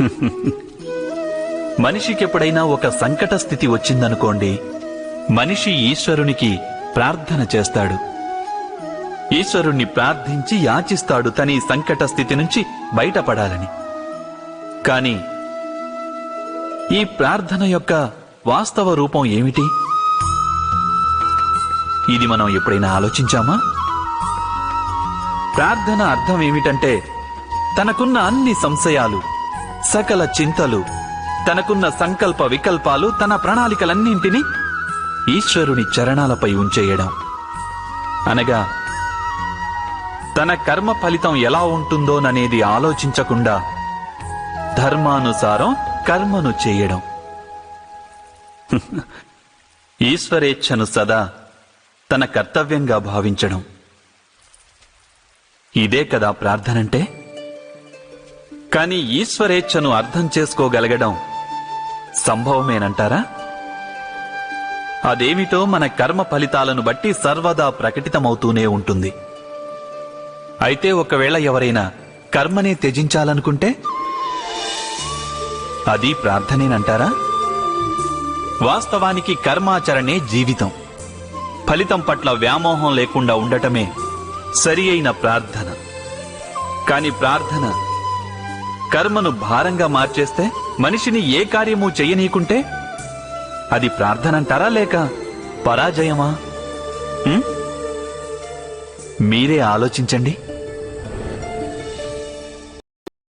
మనిషికి ఎప్పుడైనా ఒక సంకట స్థితి వచ్చిందనుకోండి మనిషి ఈశ్వరునికి ప్రార్థన చేస్తాడు. ఈశ్వరుణ్ణి ప్రార్థించి యాచిస్తాడు తన సంకట స్థితి నుంచి బయటపడాలని. కాని ఈ ప్రార్థన యొక్క వాస్తవ రూపం ఏమిటి? ఇది మనం ఎప్పుడైనా ఆలోచించామా? ప్రార్థన అర్థం ఏమిటంటే తనకున్న అన్ని సంశయాలు సకల చింతలు తనకున్న సంకల్ప వికల్పాలు తన ప్రణాళికలన్నింటినీ ఈశ్వరుని చరణాలపై ఉంచేయడం. అనగా తన కర్మ ఫలితం ఎలా ఉంటుందోననేది ఆలోచించకుండా ధర్మానుసారం కర్మను చేయడం. ఈశ్వరేచ్ఛను సదా తన కర్తవ్యంగా భావించడం. ఇదే కదా ప్రార్థనంటే? కాని ఈశ్వరేచ్ఛను అర్థం చేసుకోగలగడం సంభవమేనంటారా? అదేమిటో మన కర్మ ఫలితాలను బట్టి సర్వదా ప్రకటితమవుతూనే ఉంటుంది. అయితే ఒకవేళ ఎవరైనా కర్మనే త్యజించాలనుకుంటే? అది ప్రార్థనేనంటారా? వాస్తవానికి కర్మాచరణే జీవితం. ఫలితం పట్ల వ్యామోహం లేకుండా ఉండటమే సరి అయిన ప్రార్థన. కాని ప్రార్థన కర్మను భారంగా మార్చేస్తే మనిషిని ఏ కార్యము చెయ్యనీకుంటే అది ప్రార్థనంటారా లేక పరాజయమా? మీరే ఆలోచించండి.